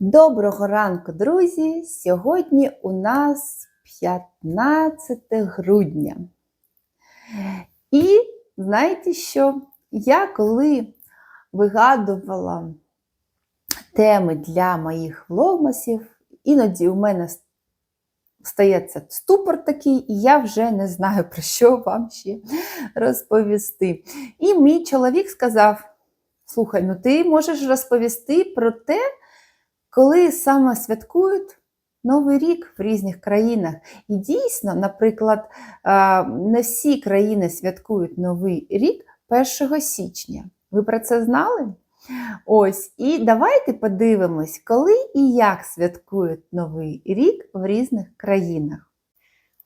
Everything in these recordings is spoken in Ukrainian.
Доброго ранку, друзі! Сьогодні у нас 15 грудня. І знаєте що? Я коли вигадувала теми для моїх влогмасів, іноді у мене стається ступор такий, і я вже не знаю, про що вам ще розповісти. І мій чоловік сказав: слухай, ну ти можеш розповісти про те, коли саме святкують Новий рік в різних країнах. І дійсно, наприклад, не всі країни святкують Новий рік 1 січня. Ви про це знали? Ось, і давайте подивимось, коли і як святкують Новий рік в різних країнах.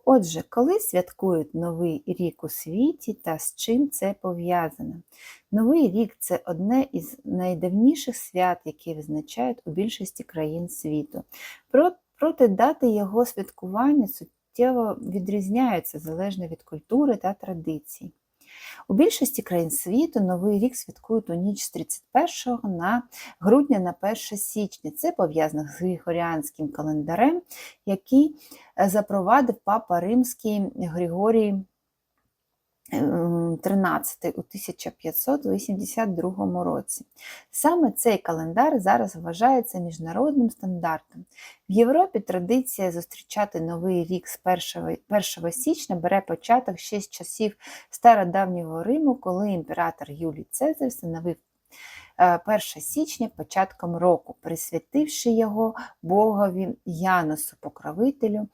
Отже, коли святкують Новий рік у світі та з чим це пов'язано? Новий рік це одне із найдавніших свят, які визначають у більшості країн світу. Проте дати його святкування суттєво відрізняються залежно від культури та традицій. У більшості країн світу Новий рік святкують у ніч з 31 на грудня на 1 січня. Це пов'язано з Григоріанським календарем, який е, запровадив папа Римський Григорій 13 у 1582 році. Саме цей календар зараз вважається міжнародним стандартом. В Європі традиція зустрічати Новий рік з 1 1 січня бере початок ще з часів стародавнього Риму, коли імператор Юлій Цезар встановив 1 е, січня початком року, присвятивши його Богові Яносу, покровителю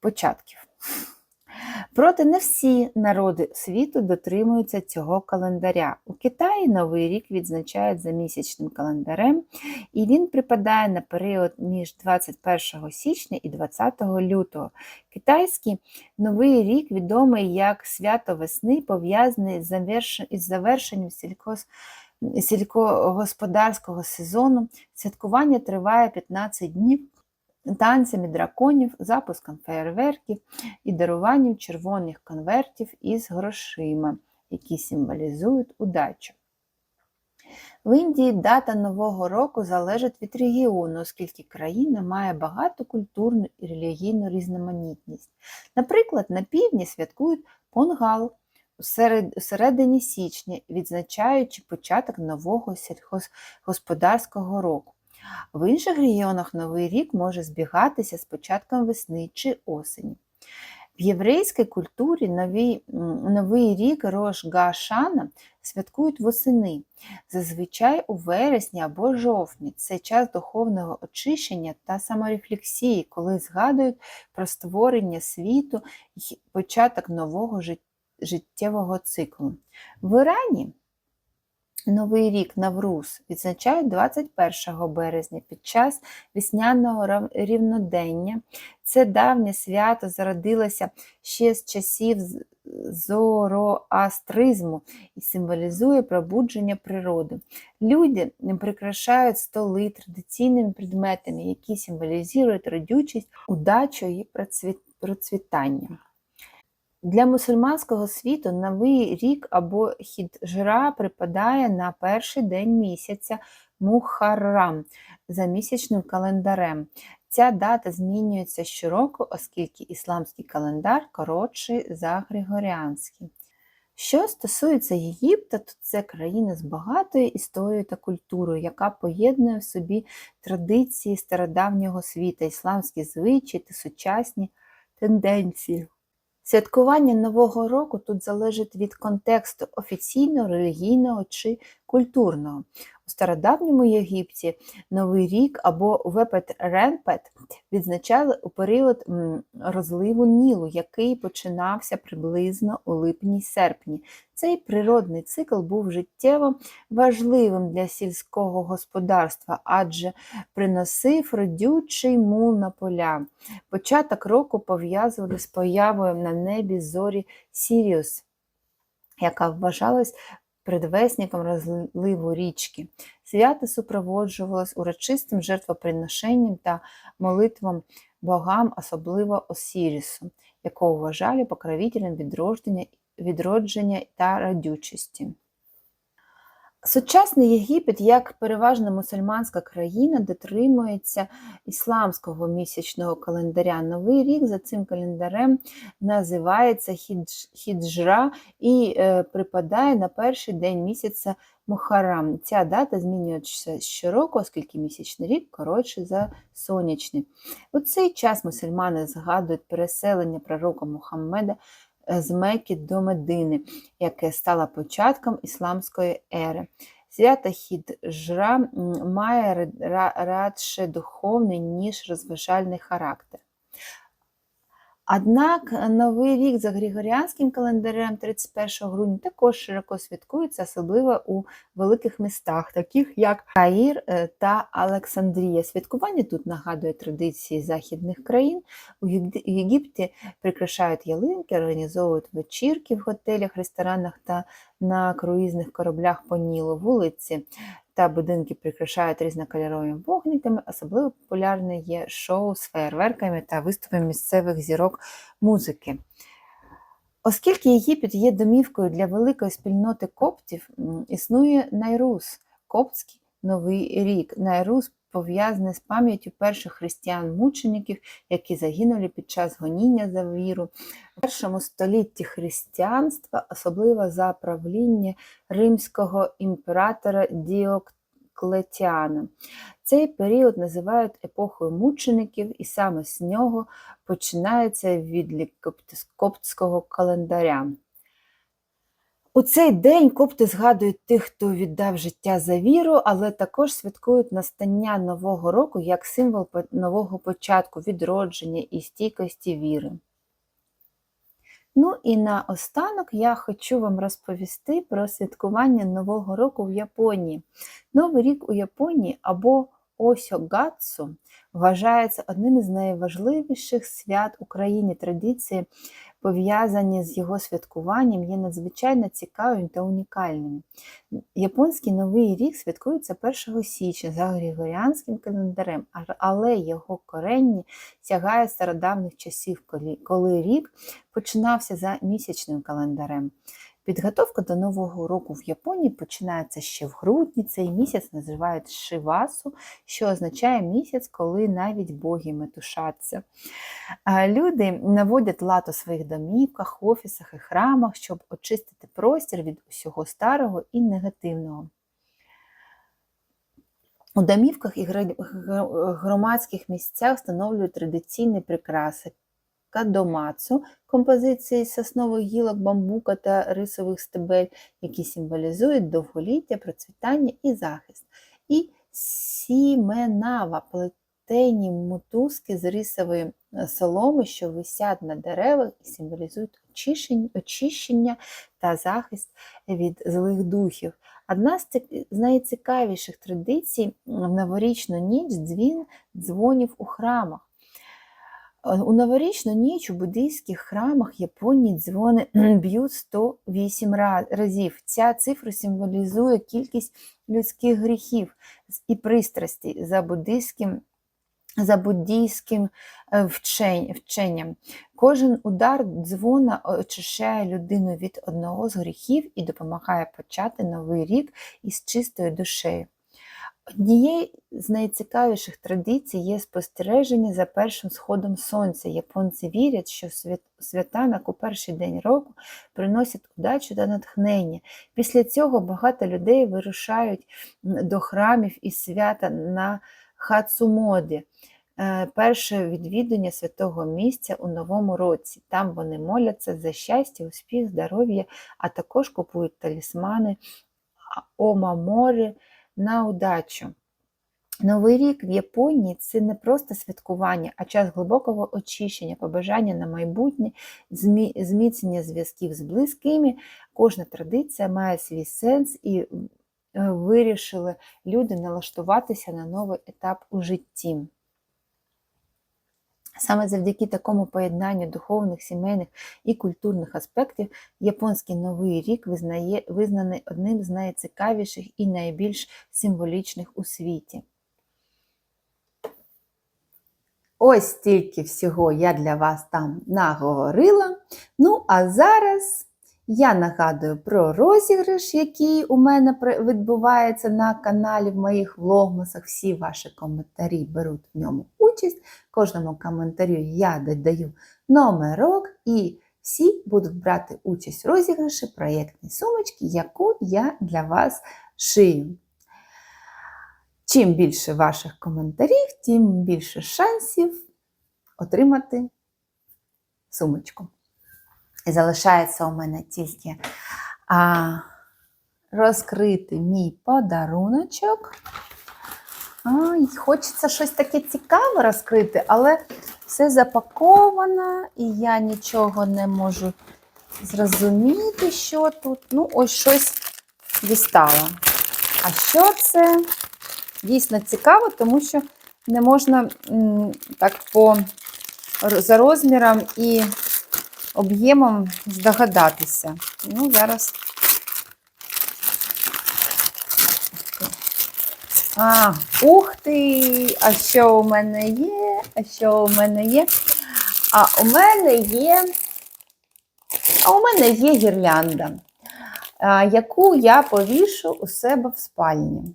початків. Проте не всі народи світу дотримуються цього календаря. У Китаї Новий рік відзначають за місячним календарем, і він припадає на період між 21 січня і 20 лютого. Китайський новий рік відомий як свято весни, пов'язаний із завершенням сількос. Сількогосподарського сезону святкування триває 15 днів танцями драконів, запуском феєрверків і даруванням червоних конвертів із грошима, які символізують удачу. В Індії дата Нового року залежить від регіону, оскільки країна має багату культурну і релігійну різноманітність. Наприклад, на півдні святкують Понгал у середині січня, відзначаючи початок нового сільхозгосподарського року. В інших регіонах Новий рік може збігатися з початком весни чи осені. В єврейській культурі новий, новий рік Рош Гашана святкують восени, зазвичай у вересні або жовтні. Це час духовного очищення та саморефлексії, коли згадують про створення світу і початок нового життєвого циклу. В Ірані Новий рік Навруз відзначають 21 березня під час весняного рівнодення. Це давнє свято зародилося ще з часів зороастризму і символізує пробудження природи. Люди прикрашають столи традиційними предметами, які символізують родючість, удачу і процвітання. Для мусульманського світу новий рік або хіджра припадає на перший день місяця Мухаррам за місячним календарем. Ця дата змінюється щороку, оскільки ісламський календар коротший за Григоріанський. Що стосується Єгипта, то це країна з багатою історією та культурою, яка поєднує в собі традиції стародавнього світа, ісламські звичаї та сучасні тенденції. Святкування Нового року тут залежить від контексту офіційного, релігійного чи культурного. У стародавньому Єгипті Новий рік або вепет ренпет відзначали у період розливу Нілу, який починався приблизно у липні-серпні. Цей природний цикл був життєво важливим для сільського господарства, адже приносив родючий мул на поля. Початок року пов'язували з появою на небі зорі Сіріус, яка вважалась предвесником розливу річки. Свято супроводжувалось урочистим жертвоприношенням та молитвам богам, особливо Осірісу, якого вважали покровителем відродження відродження та радючості. Сучасний Єгипет, як переважно мусульманська країна, дотримується ісламського місячного календаря. Новий рік за цим календарем називається хідж, хіджра і е, припадає на перший день місяця Мухарам. Ця дата змінюється щороку, оскільки місячний рік коротший за сонячний. У цей час мусульмани згадують переселення пророка Мухаммеда з Мекі до Медини, яке стало початком ісламської ери. Свята хіджра має ра- ра- радше духовний, ніж розважальний характер. Однак Новий рік за Григоріанським календарем 31 грудня також широко святкується, особливо у великих містах, таких як Каїр е, та Олександрія. Святкування тут нагадує традиції західних країн. У Єгипті- прикрашають ялинки, організовують вечірки в готелях, ресторанах та на круїзних кораблях по Нілу, вулиці та будинки прикрашають різнокольоровими вогниками. Особливо популярне є шоу з фейерверками та виступами місцевих зірок музики. Оскільки Єгипет є домівкою для великої спільноти коптів, існує Найрус, коптський новий рік. Найрус пов'язаний з пам'яттю перших християн-мучеників, які загинули під час гоніння за віру. У першому столітті християнства, особливо за правління римського імператора Діоклетіана. Цей період називають епохою мучеників, і саме з нього починається відлік коптського календаря. У цей день копти згадують тих, хто віддав життя за віру, але також святкують настання Нового року як символ нового початку, відродження і стійкості віри. Ну і наостанок я хочу вам розповісти про святкування Нового року в Японії. Новий рік у Японії або Осьогатсу вважається одним із найважливіших свят у країні. Традиції, пов'язані з його святкуванням, є надзвичайно цікавими та унікальними. Японський новий рік святкується 1 січня за Григоріанським календарем, але його корені сягає стародавніх часів, коли рік починався за місячним календарем. Підготовка до Нового року в Японії починається ще в грудні. Цей місяць називають Шивасу, що означає місяць, коли навіть боги метушаться. Люди наводять лад у своїх домівках, офісах і храмах, щоб очистити простір від усього старого і негативного. У домівках і громадських місцях встановлюють традиційні прикраси кадомацу, композиції соснових гілок, бамбука та рисових стебель, які символізують довголіття, процвітання і захист. І сіменава плетені мотузки з рисової е, соломи, що висять на деревах і символізують очищення, та захист від злих духів. Одна з найцікавіших традицій в новорічну ніч дзвін дзвонів у храмах. Е, У новорічну ніч у буддийських храмах Японії дзвони б'ють 108 разів. Ця цифра символізує кількість людських гріхів і пристрастей за буддийським, за буддійським е, вченням. Кожен удар дзвона очищає людину від одного з гріхів і допомагає почати новий рік із чистою душею. Однією з найцікавіших традицій є спостереження за першим сходом сонця. Японці вірять, що святанок у перший день року приносять удачу та натхнення. Після цього багато людей вирушають до храмів і свята на Хацумоді. е, Перше відвідання святого місця у новому році. Там вони моляться за щастя, успіх, здоров'я, а також купують талісмани омамори на удачу. Новий рік в Японії це не просто святкування, а час глибокого очищення, побажання на майбутнє, змі- зміцнення зв'язків з близькими. Кожна традиція має свій сенс і е, вирішили люди налаштуватися на новий етап у житті. Саме завдяки такому поєднанню духовних, сімейних і культурних аспектів японський новий рік визнає, визнаний одним з найцікавіших і найбільш символічних у світі. Ось стільки всього я для вас там наговорила. Ну, а зараз Я нагадую про розіграш, який у мене відбувається на каналі в моїх влогмасах. Всі ваші коментарі беруть в ньому участь. Кожному коментарю я додаю номерок, і всі будуть брати участь в розіграші проєктної сумочки, яку я для вас шию. Чим більше ваших коментарів, тим більше шансів отримати сумочку. І залишається у мене тільки а, розкрити мій подаруночок. Ай, хочеться щось таке цікаве розкрити, але все запаковано, і я нічого не можу зрозуміти, що тут. Ну, ось щось дістала. А що це? Дійсно цікаво, тому що не можна м, так по за розміром і об'ємом здогадатися. Ну, зараз. А, ух ти! А що у мене є? А що у мене є? А у мене є. А у мене є гірлянда, яку я повішу у себе в спальні.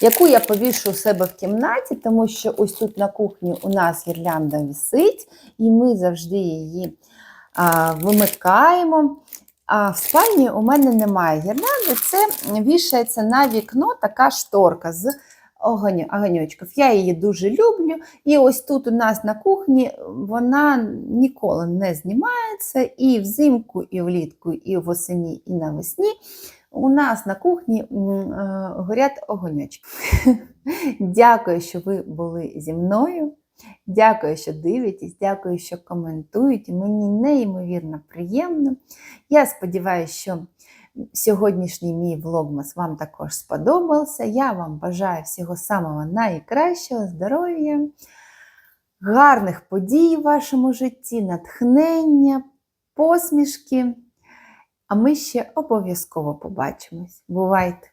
Яку я повішу у себе в кімнаті, тому що ось тут на кухні у нас гірлянда висить, і ми завжди її вимикаємо. А в спальні у мене немає гірлянди, це вішається на вікно така шторка з огоньочків. Я її дуже люблю. І ось тут у нас на кухні вона ніколи не знімається. І взимку, і влітку, і восені, і навесні. У нас на кухні е, горять огоньочки. Дякую, що ви були зі мною. Дякую, що дивитесь, дякую, що коментуєте. Мені неймовірно приємно. Я сподіваюся, що сьогоднішній мій влогмас вам також сподобався. Я вам бажаю всього самого найкращого, здоров'я, гарних подій в вашому житті, натхнення, посмішки. А ми ще обов'язково побачимось. Бувайте!